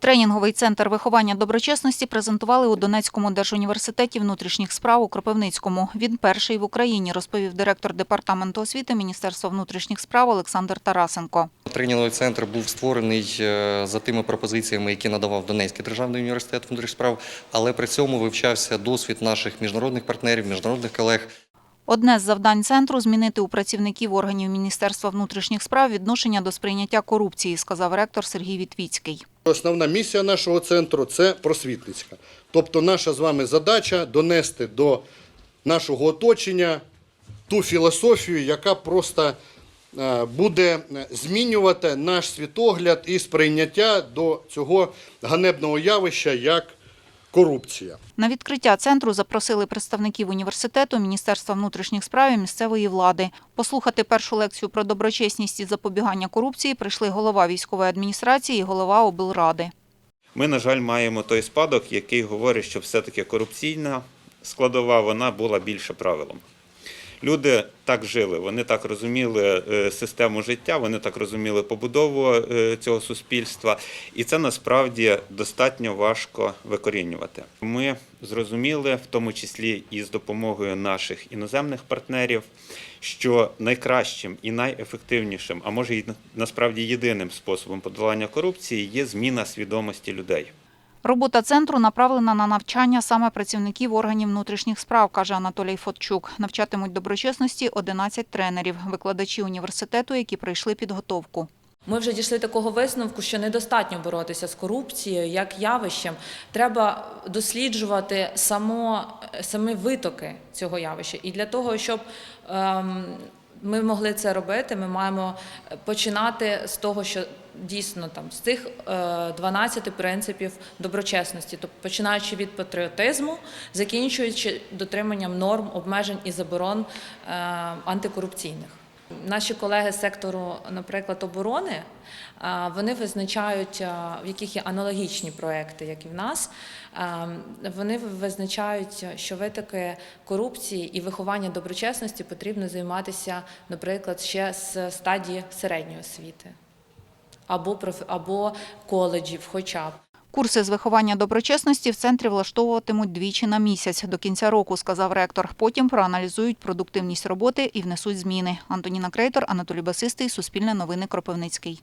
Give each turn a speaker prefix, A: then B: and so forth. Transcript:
A: Тренінговий центр виховання доброчесності презентували у Донецькому держуніверситеті внутрішніх справ у Кропивницькому. Він перший в Україні, розповів директор департаменту освіти Міністерства внутрішніх справ Олександр Тарасенко.
B: Тренінговий центр був створений е, за тими пропозиціями, які надавав Донецький державний університет внутрішніх справ, але при цьому вивчався досвід наших міжнародних партнерів, міжнародних колег.
A: Одне з завдань центру змінити у працівників органів Міністерства внутрішніх справ відношення до сприйняття корупції, сказав ректор Сергій Вітвіцький.
C: Основна місія нашого центру це просвітницька. Тобто наша з вами задача донести до нашого оточення ту філософію, яка просто е, буде змінювати наш світогляд і сприйняття до цього ганебного явища, як корупція.
A: На відкриття центру запросили представників університету, Міністерства внутрішніх справ і місцевої влади. Послухати першу лекцію про доброчесність і запобігання корупції прийшли голова військової адміністрації і голова облради.
D: Ми, на жаль, маємо той спадок, який говорить, що все-таки корупційна складова вона була більше правилом. Люди так жили, вони так розуміли е, систему життя, вони так розуміли побудову е, цього суспільства, і це насправді достатньо важко викорінювати. Ми зрозуміли, в тому числі і з допомогою наших іноземних партнерів, що найкращим і найефективнішим, а може і насправді єдиним способом подолання корупції є зміна свідомості людей.
A: Робота центру направлена на навчання саме працівників органів внутрішніх справ, каже Анатолій Фотчук. Навчатимуть доброчесності 11 тренерів, викладачі університету, які пройшли підготовку.
E: Ми вже дійшли такого висновку, що недостатньо боротися з корупцією як явищем. Треба досліджувати само, самі витоки цього явища. І для того, щоб ем, ми могли це робити, ми маємо починати з того, що дійсно там з цих е, 12 принципів доброчесності, тобто починаючи від патріотизму, закінчуючи дотриманням норм, обмежень і заборон е, антикорупційних. Наші колеги з сектору, наприклад, оборони, а, вони визначають, в яких є аналогічні проекти, як і в нас. Вони визначають, що витоки корупції і виховання доброчесності потрібно займатися, наприклад, ще з стадії середньої освіти або або коледжів, хоча б.
A: Курси з виховання доброчесності в центрі влаштовуватимуть двічі на місяць до кінця року, сказав ректор. Потім проаналізують продуктивність роботи і внесуть зміни. Антоніна Крейтор, Анатолій Басистий, Суспільне новини Кропивницький.